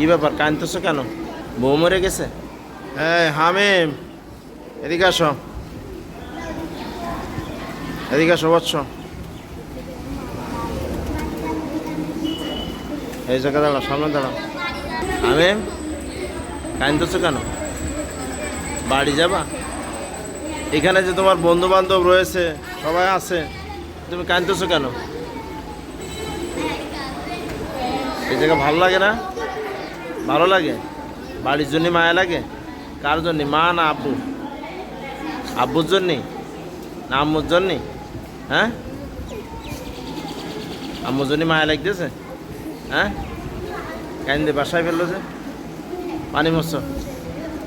কি ব্যাপার কাঁদতেছো কেন? বউ মরে গেছে? হ্যাঁ হামিম এদিকে আসো। এদিকে আসো বৎস এই জায়গা দাঁড়াও সামনে দাঁড়াও। হামিম কাঁদতেছো কেন? বাড়ি যাবা? এখানে যে তোমার বন্ধু বান্ধব রয়েছে সবাই আছে তুমি কাঁদতেছো কেন? এই জায়গা ভালো লাগে না? ভালো লাগে? বাড়ির জন্য মায়া লাগে? কার জন্য? মা না আব্বু আব্বুর জন্যে? না আম্মুর জন্যে? হ্যাঁ? আম্মুর জন্য মায়া লাগতেছে? হ্যাঁ? কাইন্দে বাসায় ফেলল যে? পানি মৎস্য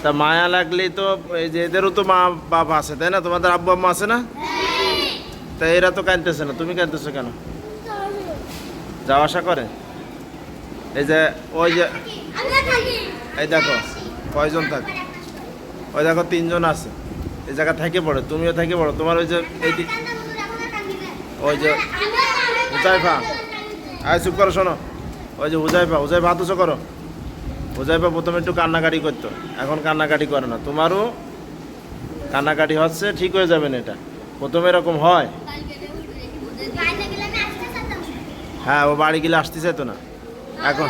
তা মায়া লাগলেই তো এই যে এদেরও তো মা বাপ আছে তাই না? তোমাদের আব্বু আম্মা আছে না? তা এরা তো কাঁদতেছে না। তুমি কাঁদতেছো কেন? যাওয়া আসা করে? এই যে ওই যে এই দেখো কয়জন থাকে? ওই দেখো তিনজন আছে। এই জায়গা থেকে পড়ে তুমিও থেকে পড়ো। তোমার ওই যে এই ওই যে হুজাইফা আয় চুপ করো শোনো। ওই যে হুজাইফা হুজাইফা হাত উঁচু করো। হুজাইফা প্রথমে একটু কান্নাকাটি করতো। এখন কান্নাকাটি করে না। তোমারও কান্নাকাটি হচ্ছে ঠিক হয়ে যাবে না এটা। প্রথমে এরকম হয়। হ্যাঁ ও বাড়ি গেলে আসতে চাইতো না। এখন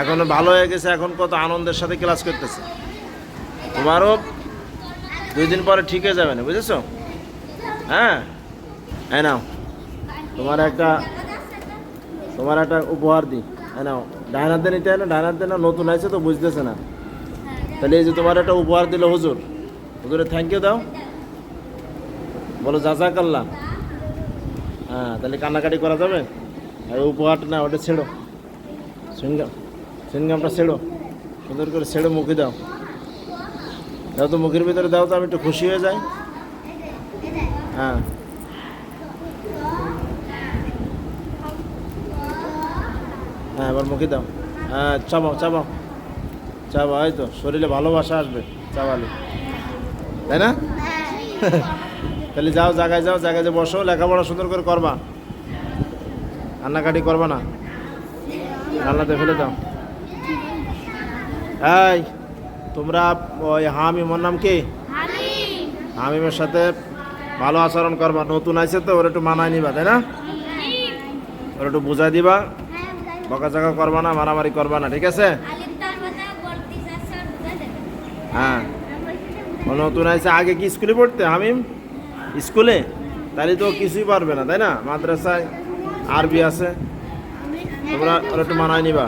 এখন ভালো হয়ে গেছে, এখন কত আনন্দের সাথে ক্লাস করতেছে। তোমারও দুই দিন পরে ঠিক হয়ে যাবে না, বুঝেছ? হ্যাঁ? হ্যাঁ নাও, তোমার একটা তোমার একটা উপহার দিই। হ্যাঁ নাও, ডায়নার দিয়ে নিতে না ডায়নার দিয়ে না, নতুন আছে তো বুঝতেছে না। তাহলে এই যে তোমার একটা উপহার দিল হুজুর, হুজুরে থ্যাংক ইউ দাও। বলো যা যা করলাম হ্যাঁ তাহলে কান্নাকাটি করা যাবে? আর উপহারটা না, ওটা ছেড়ো। সিঙ্গাম সিঙ্গামটা ছেড়ো সুন্দর করে ছেড়ে মুখে দাও দাও তো মুখের ভিতরে দাও তো আমি একটু খুশি হয়ে যাই হ্যাঁ হ্যাঁ এবার মুখে দাও হ্যাঁ চাবাও চাবাও এই তো শরীরে ভালোবাসা আসবে চাবালে তাই না তাহলে যাও জায়গায় যাও জায়গায় যে বসো লেখাপড়া সুন্দর করে করবা কান্নাকাটি করবা না রান্নাতে ফেলে দাও এই তোমরা ওই হামিমর নাম কি? হামিমের সাথে ভালো আচরণ করবা। নতুন আছে তো ওর একটু মানায় নিবা তাই না? ওর একটু বুঝাই দিবা। বকা বকাঝকা করবা না মারামারি করবা না ঠিক আছে? হ্যাঁ। ও নতুন আছে আগে কি স্কুলে পড়তে হামিম? স্কুলে? তাহলে তো কিছুই পারবে না তাই না? মাদ্রাসায় আরবি আছে। তোমরা একটু মানায় নিবা।